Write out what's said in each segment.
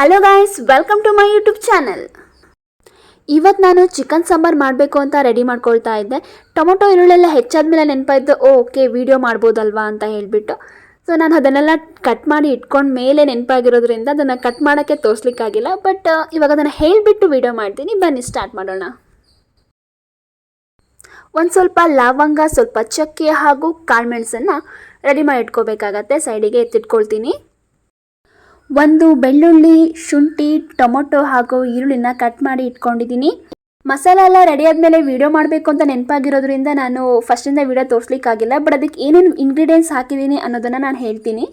Hello guys welcome to my YouTube channel ಇವತ್ತು ನಾನು chicken sambar ಮಾಡಬೇಕು ಅಂತ ರೆಡಿ ಮಾಡ್ಕೊಳ್ತಾ ಇದ್ದೆ. ಟೊಮೊಟೊ ಈರುಳ್ಳೆಲ್ಲ ಹೆಚ್ಚಾದ್ಮೇಲೆ ನೆನಪಾಯ್ತು ಓಕೆ ವಿಡಿಯೋ ಮಾಡ್ಬೋದಲ್ವಾ ಅಂತ ಹೇಳಿಬಿಟ್ಟು. ಸೊ ನಾನು ಅದನ್ನೆಲ್ಲ ಕಟ್ ಮಾಡಿ ಇಟ್ಕೊಂಡು ಮೇಲೆ ನೆನಪಾಗಿರೋದ್ರಿಂದ ಅದನ್ನು ಕಟ್ ಮಾಡೋಕ್ಕೆ ತೋರಿಸ್ಲಿಕ್ಕಾಗಿಲ್ಲ. ಬಟ್ ಇವಾಗ ಅದನ್ನು ಹೇಳಿಬಿಟ್ಟು ವೀಡಿಯೋ ಮಾಡ್ತೀನಿ. ಬನ್ನಿ ಸ್ಟಾರ್ಟ್ ಮಾಡೋಣ. ಒಂದು ಸ್ವಲ್ಪ ಲವಂಗ, ಸ್ವಲ್ಪ ಚಕ್ಕೆ ಹಾಗೂ ಕಾಳುಮೆಣಸನ್ನು ರೆಡಿ ಮಾಡಿ ಇಟ್ಕೋಬೇಕಾಗತ್ತೆ. ಸೈಡಿಗೆ ಎತ್ತಿಟ್ಕೊಳ್ತೀನಿ. ಒಂದು ಬೆಳ್ಳುಳ್ಳಿ, ಶುಂಠಿ, ಟೊಮೊಟೊ ಹಾಗೂ ಈರುಳ್ಳಿನ ಕಟ್ ಮಾಡಿ ಇಟ್ಕೊಂಡಿದ್ದೀನಿ. ಮಸಾಲೆ ಎಲ್ಲ ರೆಡಿ ಆದಮೇಲೆ ವೀಡಿಯೋ ಮಾಡಬೇಕು ಅಂತ ನೆನಪಾಗಿರೋದ್ರಿಂದ ನಾನು ಫಸ್ಟಿಂದ ವಿಡಿಯೋ ತೋರಿಸ್ಲಿಕ್ಕಾಗಿಲ್ಲ ಬಟ್ ಅದಕ್ಕೆ ಏನೇನು ಇಂಗ್ರೀಡಿಯೆಂಟ್ಸ್ ಹಾಕಿದ್ದೀನಿ ಅನ್ನೋದನ್ನು ನಾನು ಹೇಳ್ತೀನಿ.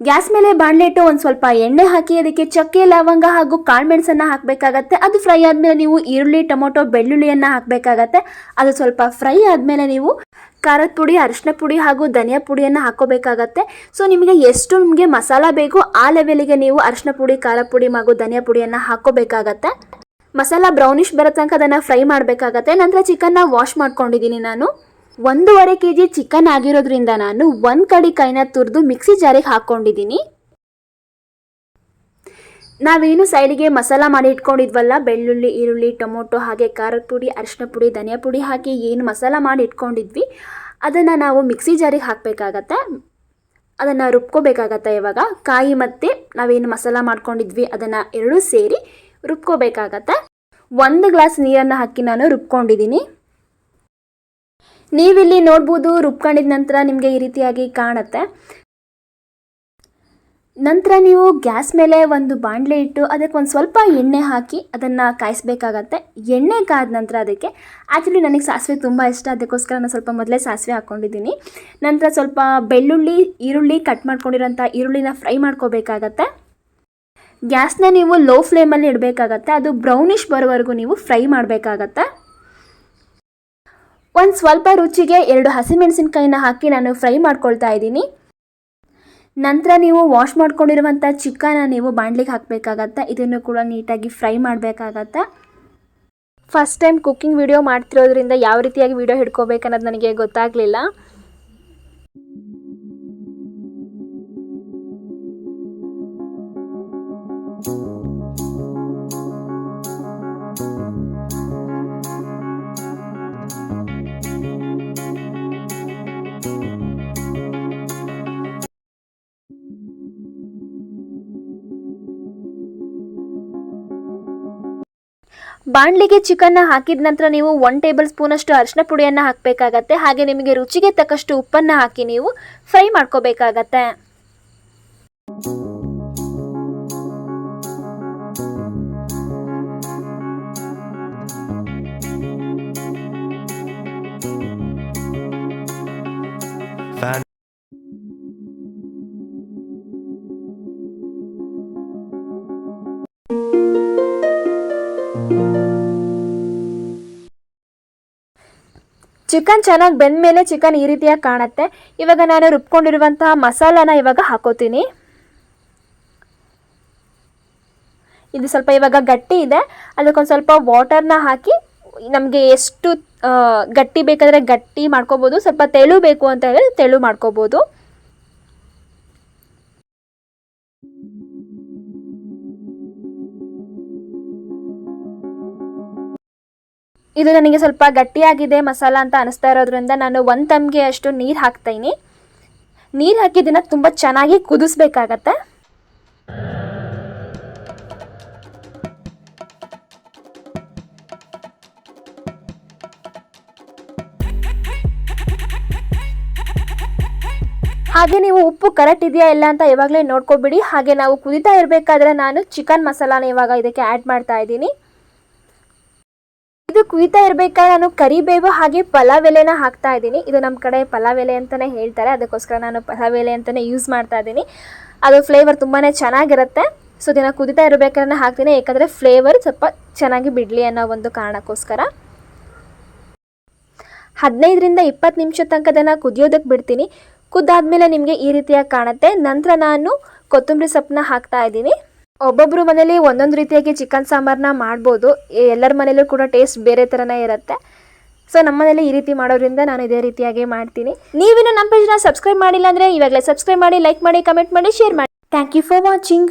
ಗ್ಯಾಸ್ ಮೇಲೆ ಬಾಣಲೆಟ್ಟು ಒಂದು ಸ್ವಲ್ಪ ಎಣ್ಣೆ ಹಾಕಿ, ಅದಕ್ಕೆ ಚಕ್ಕೆ, ಲವಂಗ ಹಾಗೂ ಕಾಳುಮೆಣಸನ್ನು ಹಾಕಬೇಕಾಗತ್ತೆ. ಅದು ಫ್ರೈ ಆದಮೇಲೆ ನೀವು ಈರುಳ್ಳಿ, ಟೊಮೊಟೊ, ಬೆಳ್ಳುಳ್ಳಿಯನ್ನು ಹಾಕಬೇಕಾಗತ್ತೆ. ಅದು ಸ್ವಲ್ಪ ಫ್ರೈ ಆದಮೇಲೆ ನೀವು ಖಾರದ ಪುಡಿ, ಅರಿಶಿನ ಪುಡಿ ಹಾಗೂ ಧನಿಯಾ ಪುಡಿಯನ್ನು ಹಾಕೋಬೇಕಾಗತ್ತೆ. ಸೊ ನಿಮಗೆ ಎಷ್ಟು ನಿಮಗೆ ಮಸಾಲ ಬೇಕು ಆ ಲೆವೆಲಿಗೆ ನೀವು ಅರಿಶಿನ ಪುಡಿ, ಖಾರ ಪುಡಿ ಹಾಗೂ ಧನಿಯಾ ಪುಡಿಯನ್ನು ಹಾಕೋಬೇಕಾಗತ್ತೆ. ಮಸಾಲ ಬ್ರೌನಿಷ್ ಬರೋ ತನಕ ಅದನ್ನು ಫ್ರೈ ಮಾಡಬೇಕಾಗತ್ತೆ. ನಂತರ ಚಿಕನ್ನ ವಾಶ್ ಮಾಡ್ಕೊಂಡಿದ್ದೀನಿ ನಾನು. ಒಂದೂವರೆ ಕೆ ಜಿ ಚಿಕನ್ ಆಗಿರೋದ್ರಿಂದ ನಾನು ಒಂದು ಕಡಿ ಕೈನ ತುರಿದು ಮಿಕ್ಸಿ ಜಾರಿಗೆ ಹಾಕ್ಕೊಂಡಿದ್ದೀನಿ ನಾವೇನು ಸೈಡಿಗೆ ಮಸಾಲ ಮಾಡಿ ಇಟ್ಕೊಂಡಿದ್ವಲ್ಲ, ಬೆಳ್ಳುಳ್ಳಿ, ಈರುಳ್ಳಿ, ಟೊಮೊಟೊ ಹಾಗೆ ಖಾರದ ಪುಡಿ, ಅರಿಶಿನ ಪುಡಿ, ಧನಿಯಾ ಪುಡಿ ಹಾಕಿ ಏನು ಮಸಾಲ ಮಾಡಿ ಇಟ್ಕೊಂಡಿದ್ವಿ. ಅದನ್ನು ನಾವು ಮಿಕ್ಸಿ ಜಾರಿಗೆ ಹಾಕಬೇಕಾಗತ್ತೆ. ಅದನ್ನು ರುಬ್ಕೋಬೇಕಾಗತ್ತೆ ಇವಾಗ. ಕಾಯಿ ಮತ್ತು ನಾವೇನು ಮಸಾಲ ಮಾಡ್ಕೊಂಡಿದ್ವಿ, ಅದನ್ನು ಎರಡೂ ಸೇರಿ ರುಬ್ಕೋಬೇಕಾಗತ್ತೆ. ಒಂದು ಗ್ಲಾಸ್ ನೀರನ್ನು ಹಾಕಿ ನಾನು ರುಬ್ಕೊಂಡಿದ್ದೀನಿ. ನೀವಿಲ್ಲಿ ನೋಡ್ಬೋದು, ರುಬ್ಕೊಂಡಿದ ನಂತರ ನಿಮಗೆ ಈ ರೀತಿಯಾಗಿ ಕಾಣುತ್ತೆ. ನಂತರ ನೀವು ಗ್ಯಾಸ್ ಮೇಲೆ ಒಂದು ಬಾಣಲೆ ಇಟ್ಟು ಅದಕ್ಕೆ ಒಂದು ಸ್ವಲ್ಪ ಎಣ್ಣೆ ಹಾಕಿ ಅದನ್ನು ಕಾಯಿಸ್ಬೇಕಾಗತ್ತೆ. ಎಣ್ಣೆ ಕಾದ ನಂತರ ಅದಕ್ಕೆ ಆ್ಯಕ್ಚುಲಿ ನನಗೆ ಸಾಸಿವೆ ತುಂಬ ಇಷ್ಟ, ಅದಕ್ಕೋಸ್ಕರ ನಾನು ಸ್ವಲ್ಪ ಮೊದಲೇ ಸಾಸಿವೆ ಹಾಕ್ಕೊಂಡಿದ್ದೀನಿ ನಂತರ ಸ್ವಲ್ಪ ಬೆಳ್ಳುಳ್ಳಿ, ಈರುಳ್ಳಿ ಕಟ್ ಮಾಡ್ಕೊಂಡಿರೋಂಥ ಈರುಳ್ಳಿನ ಫ್ರೈ ಮಾಡ್ಕೋಬೇಕಾಗತ್ತೆ. ಗ್ಯಾಸ್ನ ನೀವು ಲೋ ಫ್ಲೇಮಲ್ಲಿ ಇಡಬೇಕಾಗತ್ತೆ, ಅದು ಬ್ರೌನಿಷ್ ಬರೋವರೆಗೂ ನೀವು ಫ್ರೈ ಮಾಡಬೇಕಾಗತ್ತೆ. ಒಂದು ಸ್ವಲ್ಪ ರುಚಿಗೆ ಎರಡು ಹಸಿಮೆಣಸಿನ್ಕಾಯಿನ ಹಾಕಿ ನಾನು ಫ್ರೈ ಮಾಡ್ಕೊಳ್ತಾ ಇದ್ದೀನಿ. ನಂತರ ನೀವು ವಾಶ್ ಮಾಡ್ಕೊಂಡಿರುವಂಥ ಚಿಕನ್ನ ನೀವು ಬಾಣಲಿಗೆ ಹಾಕಬೇಕಾಗತ್ತೆ? ಇದನ್ನು ಕೂಡ ನೀಟಾಗಿ ಫ್ರೈ ಮಾಡಬೇಕಾಗತ್ತೆ? ಫಸ್ಟ್ ಟೈಮ್ ಕುಕ್ಕಿಂಗ್ ವಿಡಿಯೋ ಮಾಡ್ತಿರೋದ್ರಿಂದ ಯಾವ ರೀತಿಯಾಗಿ ವಿಡಿಯೋ ಹಿಡ್ಕೋಬೇಕು ಅನ್ನೋದು ನನಗೆ ಗೊತ್ತಾಗಲಿಲ್ಲ. ಬಾಣಲಿಗೆ ಚಿಕನ್ನ ಹಾಕಿದ ನಂತರ ನೀವು ಒನ್ ಟೇಬಲ್ ಸ್ಪೂನಷ್ಟು ಅರಿಶಿನ ಪುಡಿಯನ್ನು ಹಾಕಬೇಕಾಗತ್ತೆ. ಹಾಗೆ ನಿಮಗೆ ರುಚಿಗೆ ತಕ್ಕಷ್ಟು ಉಪ್ಪನ್ನು ಹಾಕಿ ನೀವು ಫ್ರೈ ಮಾಡ್ಕೋಬೇಕಾಗತ್ತೆ. ಚಿಕನ್ ಚೆನ್ನಾಗಿ ಬೆಂದ ಮೇಲೆ ಚಿಕನ್ ಈ ರೀತಿಯಾಗಿ ಕಾಣುತ್ತೆ. ಇವಾಗ ನಾನು ರುಬ್ಕೊಂಡಿರುವಂತಹ ಮಸಾಲಾನ ಇವಾಗ ಹಾಕೋತೀನಿ. ಇದು ಸ್ವಲ್ಪ ಇವಾಗ ಗಟ್ಟಿ ಇದೆ. ಅದಕ್ಕೊಂದು ಸ್ವಲ್ಪ ವಾಟರ್ನ ಹಾಕಿ ನಮಗೆ ಎಷ್ಟು ಗಟ್ಟಿ ಬೇಕಾದರೆ ಗಟ್ಟಿ ಮಾಡ್ಕೋಬೋದು, ಸ್ವಲ್ಪ ತೆಳು ಬೇಕು ಅಂತ ಹೇಳಿದ್ರೆ ತೆಳು ಮಾಡ್ಕೋಬೋದು. ಇದು ನನಗೆ ಸ್ವಲ್ಪ ಗಟ್ಟಿಯಾಗಿದೆ ಮಸಾಲ ಅಂತ ಅನಿಸ್ತಾ ಇರೋದ್ರಿಂದ ನಾನು ಒಂದು ತಮ್ಗೆ ಅಷ್ಟು ನೀರು ಹಾಕ್ತೀನಿ. ನೀರು ಹಾಕಿದ್ದನ್ನು ತುಂಬ ಚೆನ್ನಾಗಿ ಕುದಿಸ್ಬೇಕಾಗತ್ತೆ. ಹಾಗೆ ನೀವು ಉಪ್ಪು ಕರೆಕ್ಟ್ ಇದೆಯಾ ಇಲ್ಲ ಅಂತ ಇವಾಗಲೇ ನೋಡ್ಕೊಬಿಡಿ. ಹಾಗೆ ನಾವು ಕುದಿತಾ ಇರಬೇಕಾದ್ರೆ ನಾನು ಚಿಕನ್ ಮಸಾಲಾನ ಇವಾಗ ಇದಕ್ಕೆ ಆ್ಯಡ್ ಮಾಡ್ತಾ ಇದ್ದೀನಿ. ಇದು ಕುಯ್ತಾ ಇರಬೇಕಾದ್ರೆ ನಾನು ಕರಿಬೇವು ಹಾಗೆ ಪಲಾವ್ ಎಲೆನ ಹಾಕ್ತಾ ಇದ್ದೀನಿ. ಇದು ನಮ್ಮ ಕಡೆ ಪಲಾವ್ ಎಲೆ ಅಂತಲೇ ಹೇಳ್ತಾರೆ. ಅದಕ್ಕೋಸ್ಕರ ನಾನು ಪಲಾವ್ ಎಲೆ ಅಂತಲೇ ಯೂಸ್ ಮಾಡ್ತಾ ಇದ್ದೀನಿ. ಅದು ಫ್ಲೇವರ್ ತುಂಬಾ ಚೆನ್ನಾಗಿರುತ್ತೆ. ಸೊ ದಿನ ಕುದಿತಾ ಇರಬೇಕಾದ್ರೆ ಹಾಕ್ತೀನಿ. ಯಾಕಂದರೆ ಫ್ಲೇವರ್ ಸ್ವಲ್ಪ ಚೆನ್ನಾಗಿ ಬಿಡಲಿ ಅನ್ನೋ ಒಂದು ಕಾರಣಕ್ಕೋಸ್ಕರ. ಹದಿನೈದರಿಂದ ಇಪ್ಪತ್ತು ನಿಮಿಷ ತನಕ ಅದನ್ನು ಕುದಿಯೋದಕ್ಕೆ ಬಿಡ್ತೀನಿ. ಕುದ್ದಾದ್ಮೇಲೆ ನಿಮಗೆ ಈ ರೀತಿಯಾಗಿ ಕಾಣುತ್ತೆ. ನಂತರ ನಾನು ಕೊತ್ತಂಬರಿ ಸೊಪ್ಪನ್ನ ಹಾಕ್ತಾ ಇದ್ದೀನಿ. ಒಬ್ಬೊಬ್ಬರು ಮನೇಲಿ ಒಂದೊಂದು ರೀತಿಯಾಗಿ ಚಿಕನ್ ಸಾಂಬಾರನ್ನ ಮಾಡ್ಬೋದು. ಎಲ್ಲರ ಮನೇಲೂ ಕೂಡ ಟೇಸ್ಟ್ ಬೇರೆ ಥರನೇ ಇರುತ್ತೆ. ಸೊ ನಮ್ಮ ಮನೇಲಿ ಈ ರೀತಿ ಮಾಡೋದ್ರಿಂದ ನಾನು ಇದೇ ರೀತಿಯಾಗಿ ಮಾಡ್ತೀನಿ. ನೀವಿನ್ನು ನಮ್ಮ ಪೇಜ್ನ ಸಬ್ಸ್ಕ್ರೈಬ್ ಮಾಡಿಲ್ಲ ಅಂದರೆ ಇವಾಗಲೇ ಸಬ್ಸ್ಕ್ರೈಬ್ ಮಾಡಿ ಲೈಕ್ ಮಾಡಿ ಕಮೆಂಟ್ ಮಾಡಿ ಶೇರ್ ಮಾಡಿ. Thank you for watching